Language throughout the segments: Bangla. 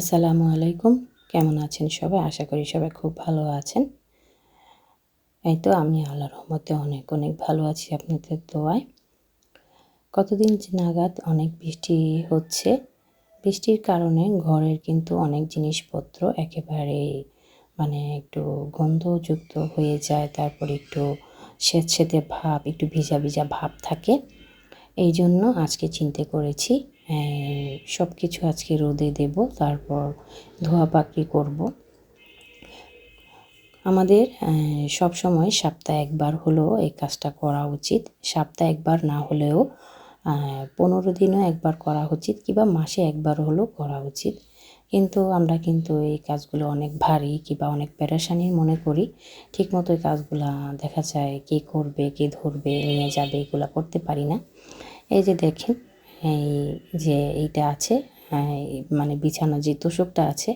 আসসালামু আলাইকুম। কেমন আছেন সবাই? আশা করি সবাই খুব ভালো আছেন। এই তো আমি আল্লাহর রহমতে অনেক অনেক ভালো আছি আপনাদের দোয়ায়। কতদিন নাগাদ অনেক বৃষ্টি হচ্ছে। বৃষ্টির কারণে ঘরের কিন্তু অনেক জিনিসপত্র একেবারে মানে একটু গন্ধযুক্ত হয়ে যায়, তারপর একটু স্বেচ্ছেতে ভাব, একটু ভিজা ভিজা ভাব থাকে। এই জন্য আজকে চিন্তা করেছি সব কিছু আজকে রোদে দেব, তারপর ধোয়া পাকড়ি করব। আমাদের সব সময় সপ্তাহে একবার হলেও এই কাজটা করা উচিত। সপ্তাহে একবার না হলেও পনেরো দিনও একবার করা উচিত কিংবা মাসে একবার হলেও করা উচিত। কিন্তু আমরা কিন্তু এই কাজগুলো অনেক ভারী কিংবা অনেক প্যারাসানি মনে করি। ঠিকমতো এই কাজগুলো দেখা যায় কে করবে, কে ধরবে, নিয়ে যাবে, এগুলো করতে পারি না। এই যে দেখেন এই যে এইটা আছে মানে বিছানো যে তোষকটা আছে,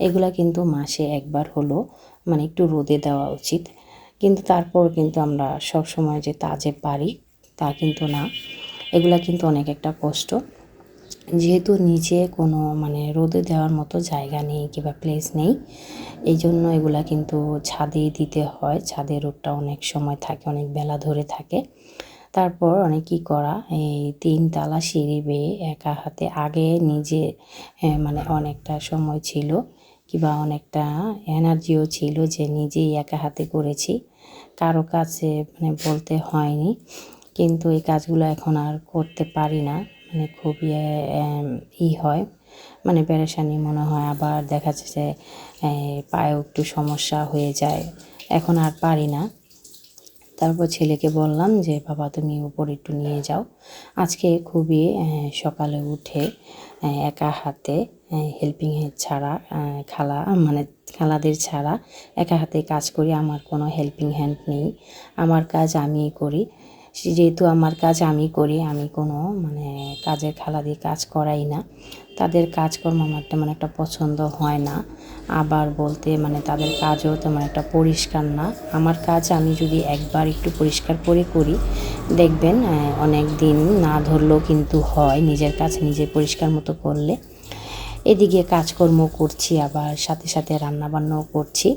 এগুলা কিন্তু মাসে একবার হলো মানে একটু রোদে দেওয়া উচিত। কিন্তু তারপর কিন্তু আমরা সব সময় যে তাজে পারি তা কিন্তু না। এগুলা কিন্তু অনেক একটা কষ্ট। যেহেতু নিচে কোনো মানে রোদে দেওয়ার মতো জায়গা নেই কিংবা প্লেস নেই এই জন্য এগুলা কিন্তু ছাদে দিতে হয়। ছাদে রোদটা অনেক সময় থাকে, অনেক বেলা ধরে থাকে। তারপর অনেক কী করা। এই তিন তালা সিঁড়ি বেয়ে একা হাতে আগে নিজে মানে অনেকটা সময় ছিল, কিংবা অনেকটা এনার্জিও ছিল যে নিজেই একা হাতে করেছি। কারও কাছে মানে বলতে হয়নি, কিন্তু এই কাজগুলো এখন আর করতে পারি না। মানে খুবই ই হয়। মানে পেরেশানি মনে হয়, আবার দেখা যাচ্ছে পায়েও একটু সমস্যা হয়ে যায়। এখন আর পারি না। তারপর ছেলেকে বললাম যে, বাবা, তুমি উপর একটু নিয়ে যাও। আজকে খুবই সকালে উঠে একা হাতে হেল্পিং হ্যান্ড ছাড়া খালা মানে খালাদের ছাড়া একা হাতে কাজ করি। আমার কোনো হেল্পিং হ্যান্ড নেই। আমার কাজ আমিই করি। যেহেতু আমার কাজ আমি করি, আমি কোনো মানে কাজের খালা দিয়ে কাজ করাই না। তাদের কাজকর্ম আমার তেমন একটা পছন্দ হয় না। আবার বলতে মানে তাদের কাজও তেমন একটা পরিষ্কার না। আমার কাজ আমি যদি একবার একটু পরিষ্কার করে করি, দেখবেন অনেক দিন না ধরলেও কিন্তু হয় নিজের কাজ নিজে পরিষ্কার মতো করলে। এদিকে কাজকর্ম করছি, আবার সাথে সাথে রান্নাবান্নাও করছি,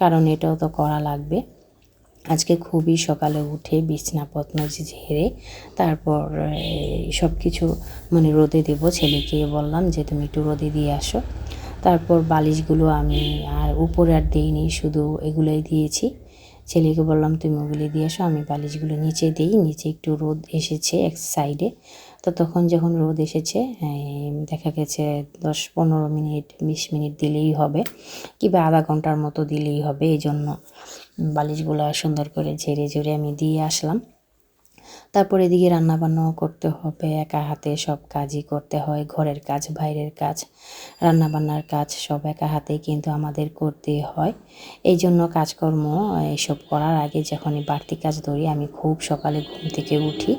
কারণ এটাও তো করা লাগবে। আজকে খুবই সকালে উঠে বিছনাপত্র ঝেড়ে তারপর সব কিছু মানে রোদে দেবো। ছেলেকে বললাম যে, তুমি একটু রোদে দিয়ে আসো। তারপর বালিশগুলো আমি আর উপরে আর দিইনি, শুধু এগুলোই দিয়েছি। ছেলেকে বললাম, তুমি ওগুলি দিয়ে আসো, আমি বালিশগুলো নিচে দিই। নিচে একটু রোদ এসেছে এক সাইডে। তো তখন যখন রোদ এসেছে দেখা গেছে দশ পনেরো মিনিট, বিশ মিনিট দিলেই হবে, কিংবা আধা ঘণ্টার মতো দিলেই হবে এই জন্য বালিশগুলো সুন্দর করে ঝেড়ে ঝুড়ে আমি দিয়ে আসলাম। তারপর এদিকে রান্নাবান্নাও করতে হবে, একা হাতে সব কাজই করতে হয়, ঘরের কাজ, বাইরের কাজ, রান্নাবান্নার কাজ সব একা হাতেই কিন্তু আমাদের করতে হয়। এই জন্য কাজকর্ম এসব করার আগে যখনই বাড়তি কাজ ধরি, আমি খুব সকালে ঘুম থেকে উঠি।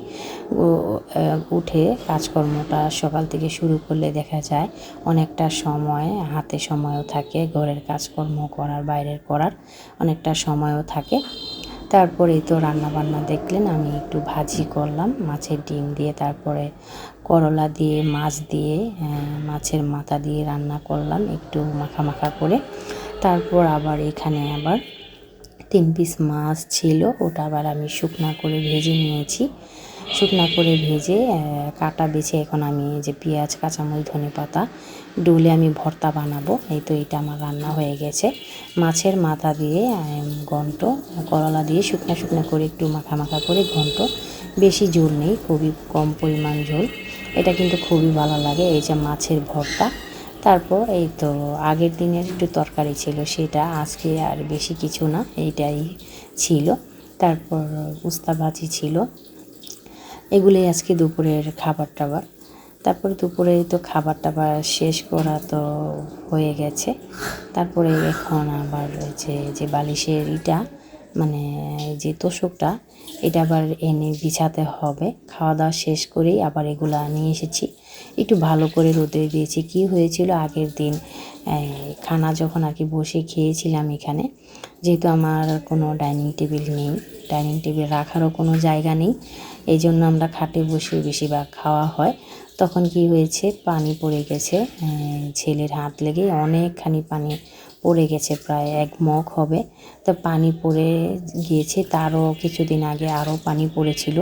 উঠে কাজকর্মটা সকাল থেকে শুরু করলে দেখা যায় অনেকটা সময়, হাতে সময়ও থাকে, ঘরের কাজকর্ম করার, বাইরের করার অনেকটা সময়ও থাকে। তারপরে তো রান্না বান্না দেখলেন, আমি একটু ভাজি করলাম, মাছের ডিম দিয়ে তারপরে করলা দিয়ে, মাছ দিয়ে মাছের মাথা দিয়ে রান্না করলাম, একটু মাখা মাখা করে। তারপর আবার এখানে আবার তিন পিস মাছ ছিল, ওটা আবার আমি শুকনা করে ভেজে নিয়েছি। শুকনা করে ভেজে কাটা বেছে এখন আমি যে পেঁয়াজ, কাঁচামরিচ ধনে পাতা ডুলে আমি ভর্তা বানাবো। এই তো এটা আমার রান্না হয়ে গেছে। মাছের মাথা দিয়ে ঘন্ট, করলা দিয়ে শুকনা শুকনা করে একটু মাখা মাখা করে ঘন্ট। বেশি ঝোল নেই, খুবই কম পরিমাণ ঝোল। এটা কিন্তু খুবই ভালো লাগে, এই যে মাছের ভর্তা। তারপর এই তো আগের দিনের একটু তরকারি ছিল, সেটা আজকে আর বেশি কিছু না, এইটাই ছিল। তারপর উস্তা ভাজি ছিল। এগুলোই আজকে দুপুরের খাবার টাবার তারপরে দুপুরে তো খাবার টাবার শেষ করা তো হয়ে গেছে। তারপরে এখন আবার যে যে বালিশের ইটা মানে যে তোষকটা, এটা আবার এনে বিছাতে হবে। খাওয়া দাওয়া শেষ করেই আবার এগুলা নিয়ে এসেছি। একটু ভালো করে রোদে দিয়েছি। কি হয়েছিল? আগের দিন খানা যখন আর কি বসে খেয়েছিলাম এখানে, যেহেতু আমার কোনো ডাইনিং টেবিল নেই, ডাইনিং টেবিল রাখারও কোনো জায়গা নেই, এই জন্য আমরা খাটে বসে বেশিরভাগ খাওয়া হয়। তখন কি হয়েছে, পানি পড়ে গেছে ছেলের হাত লেগে অনেকখানি পানি পড়ে গেছে প্রায়, এক মগ হবে। তো পানি পড়ে গিয়েছে, তারও কিছুদিন আগে আরও পানি পড়েছিল।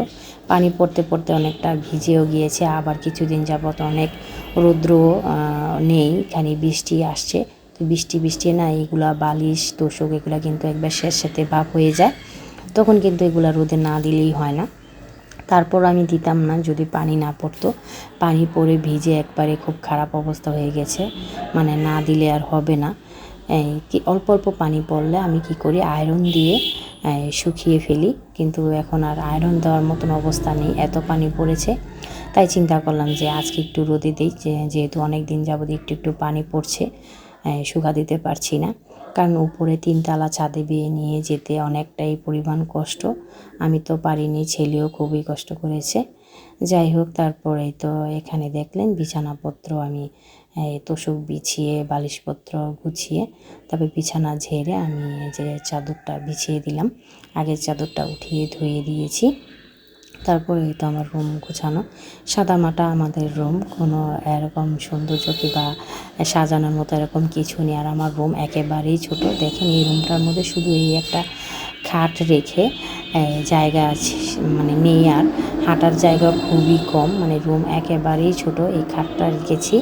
পানি পড়তে পড়তে অনেকটা ভিজেও গিয়েছে, আবার কিছুদিন যাবত অনেক রৌদ্র নেই খানি বৃষ্টি আসছে। তো বৃষ্টি বৃষ্টি না এগুলা বালিশ, তোষক, এগুলা কিন্তু একবার শেষ সাথে ভাব হয়ে যায়। তখন কিন্তু এগুলা রোদে না দিলেই হয় না। তারপর আমি দিতাম না, যদি পানি না পড়তো। পানি পড়ে ভিজে একবারে খুব খারাপ অবস্থা হয়ে গেছে। মানে না দিলে আর হবে না। অল্প অল্প পানি পড়লে আমি কি করি? আয়রন দিয়ে শুকিয়ে ফেলি। কিন্তু এখন আর আয়রন দেওয়ার মতন অবস্থা নেই। এত পানি পড়েছে। তাই চিন্তা করলাম যে আজকে একটু রোদে দিই। যেহেতু অনেক দিন যাবত একটু একটু পানি পড়ছে শুকা দিতে পারছি না। কারণ উপরে তিনতলা ছাদে বিয়ে নিয়ে যেতে অনেকটাই পরিমাণ কষ্ট। আমি তো পারিনি, ছেলেও খুবই কষ্ট করেছে। যাই হোক তারপরে তো এখানে দেখলেন বিছানাপত্র আমি তোষক বিছিয়ে বালিশপত্র গুছিয়ে তবে বিছানা ঝেড়ে আমি যে চাদরটা বিছিয়ে দিলাম। আগের চাদরটা উঠিয়ে ধুয়ে দিয়েছি। তারপরে তো আমার রুম গোছানো। সাদামাটা আমাদের রুম। কোনো এরকম সৌন্দর্য কিংবা সাজানোর মতো এরকম কিছু নেই। আর আমার রুম একেবারেই ছোট। দেখেন এই রুমটার মধ্যে শুধু এই একটা খাট রেখে জায়গা আছে মানে নেই আর। হাঁটার জায়গা খুবই কম মানে রুম একেবারেই ছোট। এই খাটটা রেখেছি।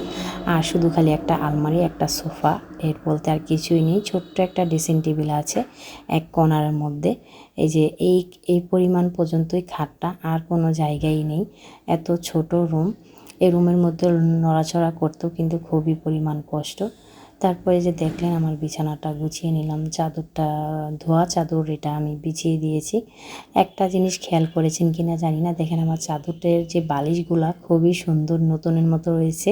আর শুধু খালি একটা আলমারি, একটা সোফা, এর বলতে আর কিছুই নেই। ছোট্ট একটা ড্রেসিং টেবিল আছে এক কর্নারের মধ্যে। এই যে এই এই পরিমাণ পর্যন্তই খাটটা, আর কোনো জায়গাই নেই। এত ছোট রুম। এই রুমের মধ্যে নড়াচড়া করতেও কিন্তু খুবই পরিমাণ কষ্ট। তারপরে যে দেখলেন আমার বিছানাটা গুছিয়ে নিলাম, চাদরটা, ধোয়া চাদর এটা আমি বিছিয়ে দিয়েছি। একটা জিনিস খেয়াল করেছেন কি না জানি না, দেখেন আমার চাদরটার যে বালিশগুলা খুবই সুন্দর নতুনের মতো রয়েছে।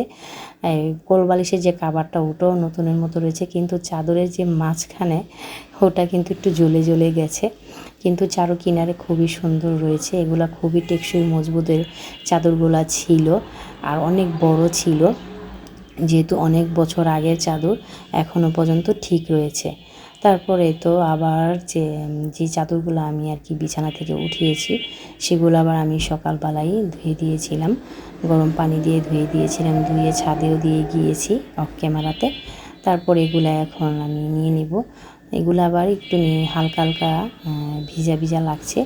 কোল বালিশের যে কাবারটা ওটাও নতুনের মতো রয়েছে, কিন্তু চাদরের যে মাঝখানে ওটা কিন্তু একটু জ্বলে জ্বলে গেছে। কিন্তু চারো কিনারে খুবই সুন্দর রয়েছে, এগুলা খুবই টেকসই মজবুতের চাদরগুলা ছিল আর অনেক বড় ছিল। যেহেতু অনেক বছর আগের চাদর এখনও পর্যন্ত ঠিক রয়েছে। তারপরে তো আবার যে যে চাদরগুলো আমি আর কি বিছানা থেকে উঠিয়েছি, সেগুলো আবার আমি সকালবেলাই ধুয়ে দিয়েছিলাম। গরম পানি দিয়ে ধুয়ে দিয়েছিলাম, ধুয়ে ছাদেও দিয়ে গিয়েছি অফ ক্যামেরাতে তারপর এগুলো এখন আমি নিয়ে নিব। এগুলো আবার একটু নিয়ে হালকা হালকা ভিজা ভিজা লাগছে।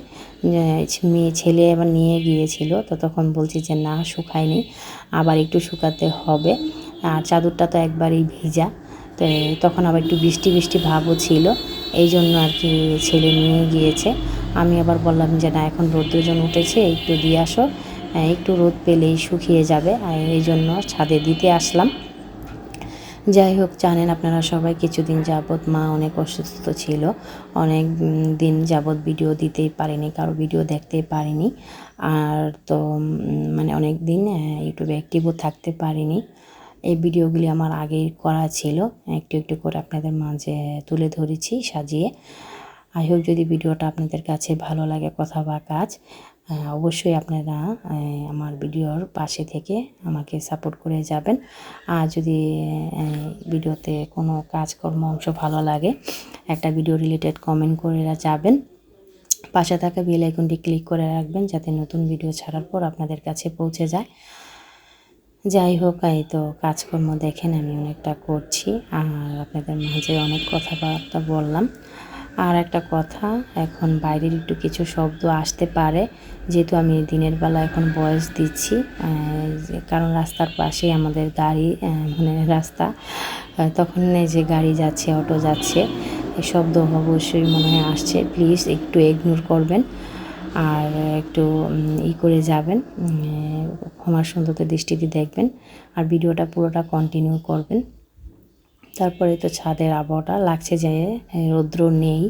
মেয়ে ছেলে আবার নিয়ে গিয়েছিল তো তখন বলছি যে, না, শুকায়নি, আবার একটু শুকাতে হবে। আর চাদরটা তো একবারেই ভিজা। তো তখন আবার একটু বৃষ্টি বৃষ্টি ভাবও ছিল। এই জন্য আর কি ছেলে নিয়ে গিয়েছে। আমি আবার বললাম যে না এখন রৌদ্রজন উঠেছে একটু দিয়ে আসো। আহ, একটু রোদ পেলেই শুকিয়ে যাবে। আর এই জন্য ছাদে দিতে আসলাম। যাই হোক জানেন আপনারা সবাই কিছুদিন যাবৎ মা অনেক অসুস্থ ছিল। অনেক দিন যাবৎ ভিডিও দিতেই পারিনি কারও ভিডিও দেখতেই পারিনি। আর তো মানে অনেক দিন আহ, ইউটিউবে অ্যাক্টিভও থাকতে পারিনি। এই ভিডিওগুলি আমার আগেই করা ছিল। একটু একটু করে আপনাদের মাঝে তুলে ধরেছি, সাজিয়ে। আই হোপ যদি ভিডিওটা আপনাদের কাছে ভালো লাগে কথা বা কাজ অবশ্যই আপনারা আমার ভিডিওর পাশে থেকে আমাকে সাপোর্ট করে যাবেন। আর যদি ভিডিওতে কোনো কাজকর্ম অংশ ভালো লাগে, একটা ভিডিও রিলেটেড কমেন্ট করে যাবেন। পাশে থাকা বেল আইকনটি ক্লিক করে রাখবেন যাতে নতুন ভিডিও ছাড়ার পর আপনাদের কাছে পৌঁছে যায়। যাই হোক, এই তো কাজকর্ম দেখেন, আমি অনেকটা করছি। আর আপনাদের মাঝে অনেক কথাবার্তা বললাম। আর একটা কথা, এখন বাইরের একটু কিছু শব্দ আসতে পারে। যেহেতু আমি দিনের বেলা এখন বয়স দিচ্ছি কারণ রাস্তার পাশেই আমাদের গাড়ি মানে রাস্তা তখন যে গাড়ি যাচ্ছে, অটো যাচ্ছে, এই শব্দ অবশ্যই মনে হয় আসছে। প্লিজ একটু ইগনোর করবেন। আর একটু ই করে যাবেন ক্ষমার সুন্দরতা দৃষ্টিতে দেখবেন, আর ভিডিওটা পুরোটা কন্টিনিউ করবেন। তারপরে তো ছাদের আবহাওয়াটা লাগছে যে রৌদ্র নেই,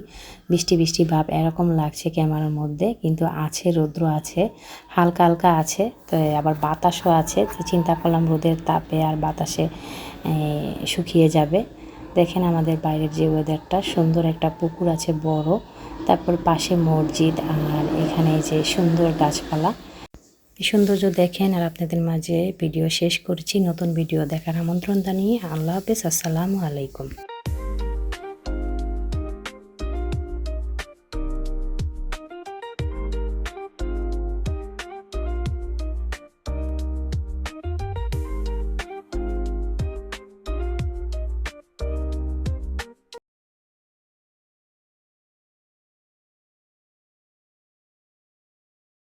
বৃষ্টি বৃষ্টি ভাব এরকম লাগছে ক্যামেরার মধ্যে, কিন্তু আছে, রৌদ্র আছে, হালকা হালকা আছে, তো আবার বাতাসও আছে, তো চিন্তা করলাম রোদের তাপে আর বাতাসে শুকিয়ে যাবে। দেখেন আমাদের বাইরের যে ওয়েদারটা সুন্দর একটা পুকুর আছে বড় তারপর পাশে মসজিদ আর এখানে যে সুন্দর গাছপালা। সৌন্দর্য দেখেন আর আপনাদের মাঝে ভিডিও শেষ করছি। নতুন ভিডিও দেখার আমন্ত্রণ জানিয়ে আল্লাহ হাফেজ। আসসালামু আলাইকুম।